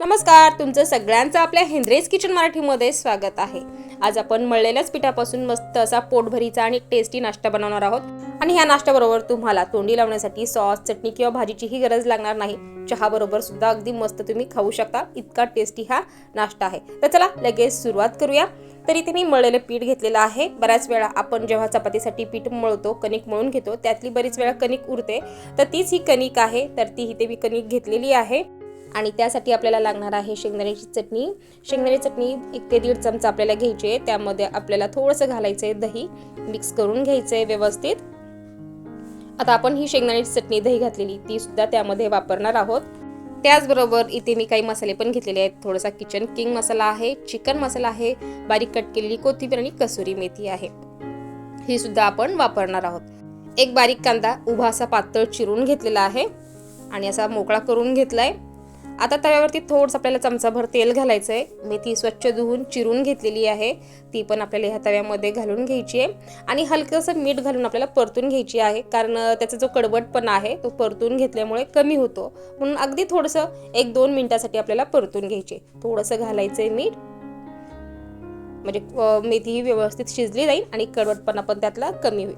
नमस्कार तुमचं सगळ्यांचं आपल्या हिंद्रेज किचन मराठीमध्ये स्वागत आहे. आज आपण मळलेल्याच पिठापासून मस्त असा पोटभरीचा आणि टेस्टी नाश्ता बनवणार आहोत. आणि ह्या नाश्त्याबरोबर तुम्हाला तोंडी लावण्यासाठी सॉस चटणी किंवा भाजीचीही गरज लागणार नाही. चहाबरोबर सुद्धा अगदी मस्त तुम्ही खाऊ शकता. इतका टेस्टी हा नाश्ता आहे. तर चला लगेच सुरुवात करूया. तर इथे मी मळलेलं पीठ घेतलेलं आहे. बऱ्याच वेळा आपण जेव्हा चपातीसाठी पीठ मळतो कणिक मळून घेतो त्यातली बरीच वेळा कणिक उरते. तर तीच ही कणिक आहे. तर ती इथे मी कणिक घेतलेली आहे. आणि त्यासाठी आपल्याला लागणार आहे शेंगदाण्याची चटणी. शेंगदाण्याची चटणी एक ते दीड चमचा आपल्याला घ्यायची आहे. त्यामध्ये आपल्याला थोडंसं घालायचं आहे दही. मिक्स करून घ्यायचं आहे व्यवस्थित. आता आपण ही शेंगदाण्याची चटणी दही घातलेली ती सुद्धा त्यामध्ये वापरणार आहोत. त्याचबरोबर इथे मी काही मसाले पण घेतलेले आहेत. थोडासा किचन किंग मसाला आहे चिकन मसाला आहे बारीक कट केलेली कोथिंबीर आणि कसुरी मेथी आहे. ही सुद्धा आपण वापरणार आहोत. एक बारीक कांदा उभा असा पातळ चिरून घेतलेला आहे. आणि असा मोकळा करून घेतला आहे आता तव्यावरती थोडंसं आपल्याला चमचाभर तेल घालायचं आहे मेथी स्वच्छ धुवून चिरून घेतलेली आहे. ती पण आपल्याला ह्या तव्यामध्ये घालून घ्यायची आहे. आणि हलकंसं मीठ घालून आपल्याला परतून घ्यायची आहे. कारण त्याचा जो कडवटपणा आहे तो परतून घेतल्यामुळे कमी होतो. म्हणून अगदी थोडंसं एक दोन मिनिटासाठी आपल्याला परतून घ्यायचे. थोडंसं घालायचं आहे मीठ. म्हणजे मेथी ही व्यवस्थित शिजली जाईल आणि कडवटपणा पण त्यातला कमी होईल.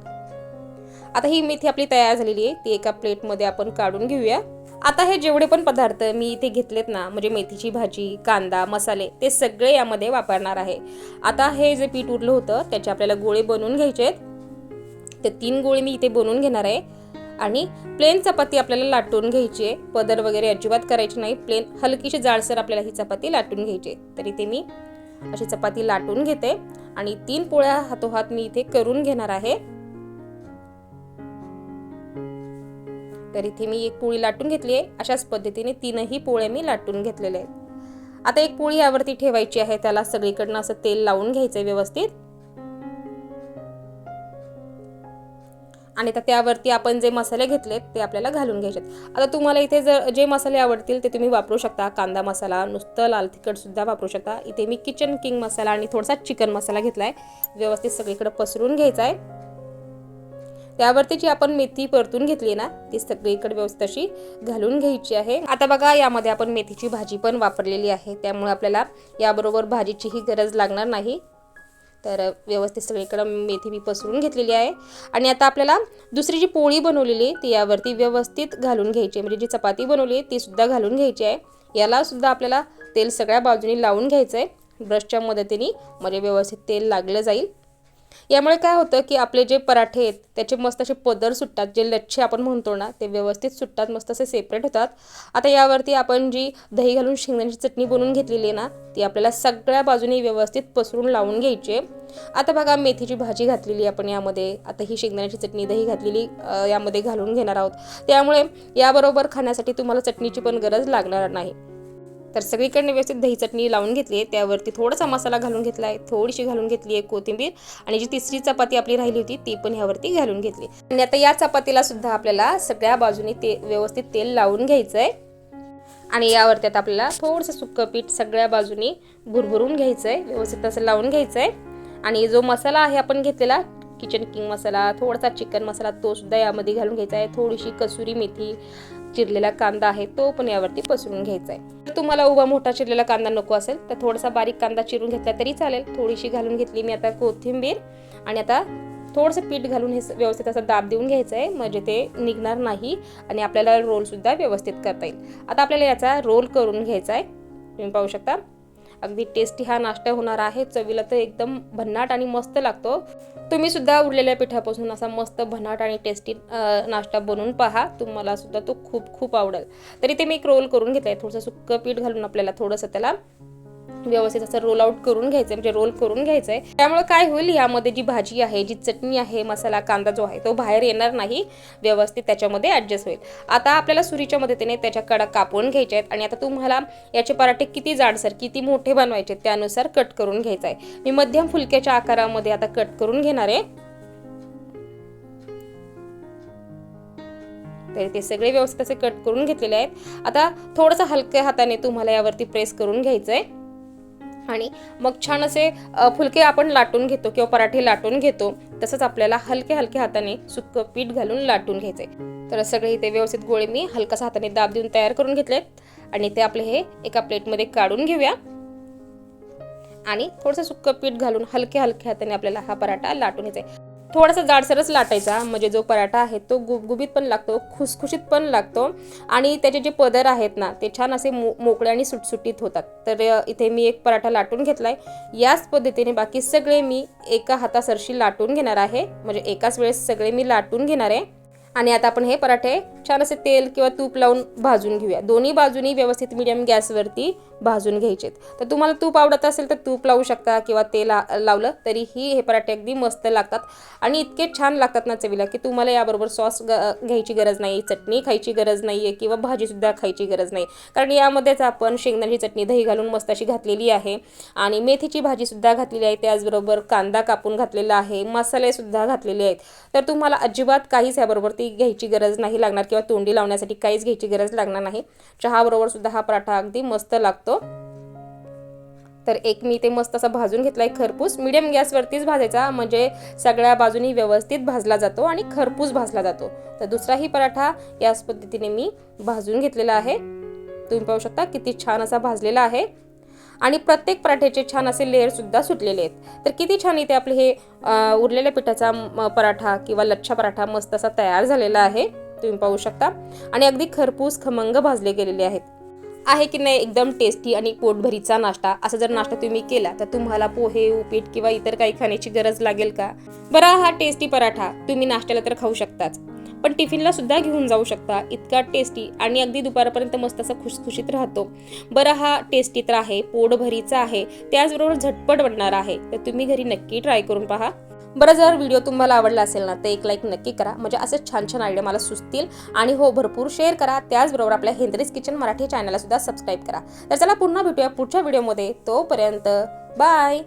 आता ही मेथी आपली तयार झालेली आहे. ती एका प्लेटमध्ये आपण काढून घेऊया. आता हे जेवढे पण पदार्थ मी इथे घेतलेत ना म्हणजे मेथीची भाजी कांदा मसाले ते सगळे यामध्ये वापरणार आहे. आता हे जे पीठ उरलं होतं त्याचे आपल्याला गोळे बनवून घ्यायचे आहेत. तर तीन गोळे मी इथे बनवून घेणार आहे. आणि प्लेन चपाती आपल्याला लाटून घ्यायची आहे. पदर वगैरे अजिबात करायची नाही. प्लेन हलकीशी जाडसर आपल्याला ही चपाती लाटून घ्यायची आहे. तर इथे मी अशी चपाती लाटून घेते. आणि तीन पोळ्या हातोहात मी इथे करून घेणार आहे. तर इथे मी एक पोळी लाटून घेतली आहे. अशाच पद्धतीने तीनही पोळ्या मी लाटून घेतलेल्या आहेत. आता एक पोळी यावरती ठेवायची आहे. त्याला सगळीकडनं असं तेल लावून घ्यायचंय व्यवस्थित. आणि आता त्यावरती आपण जे मसाले घेतलेत ते आपल्याला घालून घ्यायचे आता तुम्हाला इथे जर जे मसाले आवडतील ते तुम्ही वापरू शकता. कांदा मसाला नुसतं लाल तिखट सुद्धा वापरू शकता. इथे मी किचन किंग मसाला आणि थोडासा चिकन मसाला घेतला आहे व्यवस्थित सगळीकडे पसरून घ्यायचा आहे त्यावरती जी आपण मेथी परतून घेतली ना ती सगळीकडे व्यवस्थित अशी घालून घ्यायची आहे. आता बघा यामध्ये आपण मेथीची भाजी पण वापरलेली आहे. त्यामुळे आपल्याला याबरोबर भाजीचीही गरज लागणार नाही. तर व्यवस्थित सगळीकडं मेथी मी पसरून घेतलेली आहे. आणि आता आपल्याला दुसरी जी पोळी बनवलेली आहे ती यावरती व्यवस्थित घालून घ्यायची आहे. म्हणजे जी चपाती बनवली आहे ती सुद्धा घालून घ्यायची आहे. याला सुद्धा आपल्याला तेल सगळ्या बाजूनी लावून घ्यायचं आहे ब्रशच्या मदतीने म्हणजे व्यवस्थित तेल लागलं जाईल. यामुळे काय होतं की आपले जे पराठे आहेत त्याचे मस्त असे पदर सुटतात जे लच्छे आपण म्हणतो ना ते व्यवस्थित सुटतात मस्त असे सेपरेट होतात. आता यावरती आपण जी दही घालून शेंगदाण्याची चटणी बनवून घेतलेली आहे ना ती आपल्याला सगळ्या बाजूने व्यवस्थित पसरून लावून घ्यायची आता बघा मेथीची भाजी घातलेली आपण यामध्ये. आता ही शेंगदाण्याची चटणी दही घातलेली यामध्ये घालून घेणार आहोत. त्यामुळे याबरोबर खाण्यासाठी तुम्हाला चटणीची पण गरज लागणार नाही. तर सगळीकडनं व्यवस्थित दही चटणी लावून घेतली आहे. त्यावरती थोडासा मसाला घालून घेतला आहे थोडीशी घालून घेतली आहे कोथिंबीर. आणि जी तिसरी चपाती आपली राहिली होती ती पण ह्यावरती घालून घेतली. आणि आता या चपातीला सुद्धा आपल्याला सगळ्या बाजूने ते व्यवस्थित तेल लावून घ्यायचं आहे आणि यावरती आता आपल्याला थोडंसं सुक्कं पीठ सगळ्या बाजूनी भुरभुरून घ्यायचं आहे व्यवस्थित असं लावून घ्यायचं आहे आणि जो मसाला आहे आपण घेतलेला किचन किंग मसाला थोडासा चिकन मसाला तो सुद्धा यामध्ये घालून घ्यायचा आहे. थोडीशी कसुरी मेथी चिरलेला कांदा आहे तो पण यावरती पसरून घ्यायचा आहे. जर तुम्हाला उभा मोठा चिरलेला कांदा नको असेल तर थोडासा बारीक कांदा चिरून घेतला तरी चालेल. थोडीशी घालून घेतली मी आता कोथिंबीर आणि आता थोडंसं पीठ घालून हे व्यवस्थित असं दाब देऊन घ्यायचं आहे. म्हणजे ते निघणार नाही आणि आपल्याला रोलसुद्धा व्यवस्थित करता येईल. आता आपल्याला याचा रोल करून घ्यायचा आहे. तुम्ही पाहू शकता. अगदी टेस्टी हा नाश्ता होणार आहे. चवीला तर एकदम भन्नाट आणि मस्त लागतो. तुम्ही सुद्धा उरलेल्या पिठापासून असा मस्त भन्नाट आणि टेस्टी नाश्ता बनवून पहा. तुम्हाला सुद्धा तो खूप खूप आवडेल. तरी ते मी एक रोल करून घेतलाय. थोडंसं सुक्कं पीठ घालून आपल्याला थोडंसं त्याला व्यवस्थित असं रोल आउट करून घ्यायचं म्हणजे रोल करून घ्यायचं आहे त्यामुळे काय होईल यामध्ये जी भाजी आहे जी चटणी आहे मसाला कांदा जो आहे तो बाहेर येणार नाही. व्यवस्थित त्याच्यामध्ये ॲडजस्ट होईल. आता आपल्याला सुरीच्या मदतीने त्याच्या कडा कापून घ्यायच्या आहेत. आणि आता तुम्हाला याचे पराठे किती जाडसर किती मोठे बनवायचे त्यानुसार कट करून घ्यायचा आहे मी मध्यम फुलक्याच्या आकारामध्ये आता कट करून घेणार आहे. तर ते सगळे व्यवस्थित असे कट करून घेतलेले आहेत. आता थोडंसं हलक्या हाताने तुम्हाला यावरती प्रेस करून घ्यायचं आहे आणि मग छान असे फुलके आपण लाटून घेतो किंवा पराठे लाटून घेतो तसंच आपल्याला हलक्या हलक्या हाताने सुक्क पीठ घालून लाटून घ्यायचे तर सगळे इथे व्यवस्थित गोळे मी हलकासा हाताने दाब देऊन तयार करून घेतलेत आणि ते आपले हे एका प्लेटमध्ये काढून घेऊया. आणि थोडंसं सुक्कं पीठ घालून हलक्या हलक्या हाताने आपल्याला हा पराठा लाटून घ्यायचा आहे थोडासा जाडसरच लाटायचा म्हणजे जो पराठा आहे तो गुबगुबीत पण लागतो खुसखुशीत पण लागतो. आणि त्याचे जे पदर आहेत ना ते छान असे मो मोकळे आणि सुटसुटीत होतात. तर इथे मी एक पराठा लाटून घेतला आहे याच पद्धतीने बाकी सगळे मी एका हातासरशी लाटून घेणार आहे. म्हणजे एकाच वेळेस सगळे मी लाटून घेणार आहे. आणि आता आपण हे पराठे छान असे तेल किंवा तूप लावून भाजून घेऊया. दोन्ही बाजूनी व्यवस्थित मिडियम गॅसवरती भाजून घ्यायचे तर तुम्हाला तूप आवडत असेल तर तूप लावू शकता किंवा तेल लावलं तरीही हे पराठे अगदी मस्त लागतात. आणि इतके छान लागतात ना चवीला की तुम्हाला याबरोबर सॉस ग- घ्यायची गरज नाही चटणी खायची गरज नाही आहे किंवा भाजीसुद्धा खायची गरज नाही. कारण यामध्येच आपण शेंगदाण्याची चटणी दही घालून मस्त अशी घातलेली आहे. आणि मेथीची भाजीसुद्धा घातलेली आहे. त्याचबरोबर कांदा कापून घातलेला आहे. मसालेसुद्धा घातलेले आहेत. तर तुम्हाला अजिबात काहीच याबरोबर ती घ्यायची गरज नाही लागणार किंवा तोंडी लावण्यासाठी काहीच घ्यायची गरज लागणार नाही. चहाबरोबर सुद्धा हा पराठा अगदी मस्त लागतो. तर एक मी ते मस्त असा भाजून घेतलाय खरपूस. मिडियम गॅसवरतीच भाजायचा म्हणजे सगळ्या बाजूनी व्यवस्थित भाजला जातो आणि खरपूस भाजला जातो. तर दुसराही पराठा याच पद्धतीने मी भाजून घेतलेला आहे. तुम्ही पाहू शकता किती छान असा भाजलेला आहे. आणि प्रत्येक पराठ्याचे छान असे लेअर सुद्धा सुटलेले आहेत. तर किती छान इथे आपले हे उरलेल्या पिठाचा म, पराठा किंवा लच्छा पराठा मस्त असा तयार झालेला आहे. तुम्ही पाहू शकता. आणि अगदी खरपूस खमंग भाजले गेलेले आहेत. आहे की नाही एकदम टेस्टी आणि पोटभरीचा नाश्ता. असा जर नाश्ता तुम्ही केला तर तुम्हाला पोहे उपीट किंवा इतर काही खाण्याची गरज लागेल का? बरा हा टेस्टी पराठा तुम्ही नाश्त्याला तर खाऊ शकताच. पण टिफिनला सुद्धा घेऊन जाऊ शकता. इतका टेस्टी आणि अगदी दुपारपर्यंत मस्त असा खुशखुशीत राहतो. बरं हा टेस्टी तर आहे पोटभरीचा आहे त्याचबरोबर झटपट बनणार आहे. तर तुम्ही घरी नक्की ट्राय करून पहा. बरं जर व्हिडिओ तुम्हाला आवडला असेल ना तर एक लाईक नक्की करा. म्हणजे असेच छान छान आयडिया मला सुचतील. आणि हो भरपूर शेअर करा. त्याचबरोबर आपल्या हेंद्रीज किचन मराठी चॅनलला सुद्धा सबस्क्राईब करा. तर चला पुन्हा भेटूया पुढच्या व्हिडिओमध्ये तोपर्यंत बाय